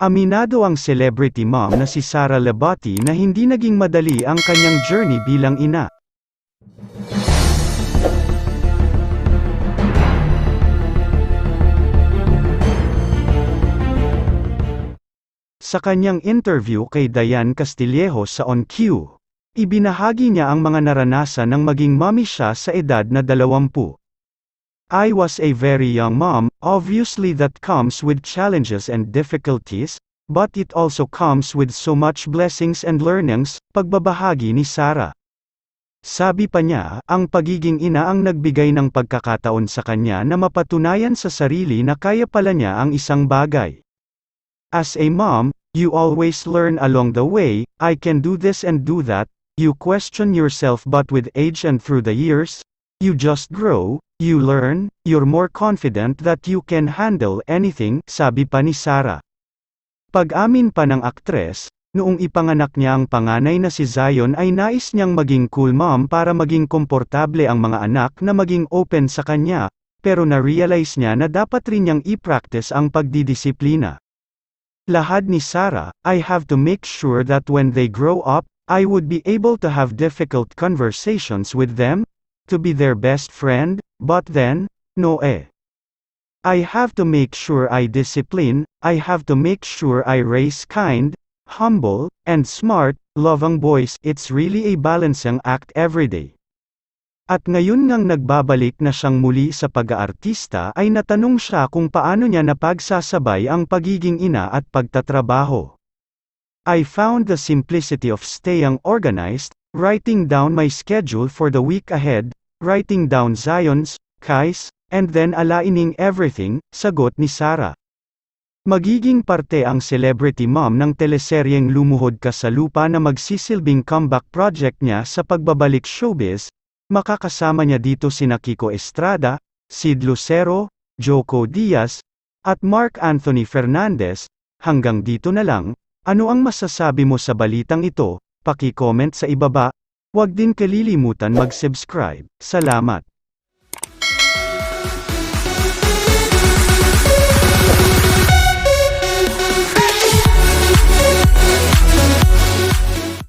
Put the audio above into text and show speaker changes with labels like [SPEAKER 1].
[SPEAKER 1] Aminado ang celebrity mom na si Sara Labati na hindi naging madali ang kanyang journey bilang ina. Sa kanyang interview kay Diane Castillejo sa On Q, ibinahagi niya ang mga naranasan ng maging mommy siya sa edad na 20. I was a very young mom, obviously that comes with challenges and difficulties, but it also comes with so much blessings and learnings, pagbabahagi ni Sarah. Sabi pa niya, ang pagiging ina ang nagbigay ng pagkakataon sa kanya na mapatunayan sa sarili na kaya pala niya ang isang bagay. As a mom, you always learn along the way, I can do this and do that, you question yourself but with age and through the years, you just grow, you learn, you're more confident that you can handle anything, sabi pa ni Sarah. Pag-amin pa ng aktres, noong ipanganak niya ang panganay na si Zion ay nais niyang maging cool mom para maging komportable ang mga anak na maging open sa kanya, pero na-realize niya na dapat rin niyang i-practice ang pagdidisiplina. Lahad ni Sarah, I have to make sure that when they grow up, I would be able to have difficult conversations with them, to be their best friend, but then, no eh. I have to make sure I discipline, I have to make sure I raise kind, humble, and smart, loving boys. It's really a balancing act every day. At ngayon ngang nagbabalik na siyang muli sa pag-aartista ay natanong siya kung paano niya napagsasabay ang pagiging ina at pagtatrabaho. I found the simplicity of staying organized, writing down my schedule for the week ahead, writing down Zion's, Kai's, and then aligning everything, sagot ni Sarah. Magiging parte ang celebrity mom ng teleseryeng Lumuhod Ka sa Lupa na magsisilbing comeback project niya sa pagbabalik showbiz, makakasama niya dito sina Kiko Estrada, Sid Lucero, Joko Diaz, at Mark Anthony Fernandez, hanggang dito na lang, ano ang masasabi mo sa balitang ito, paki-comment sa ibaba, huwag din kalilimutan mag-subscribe, salamat.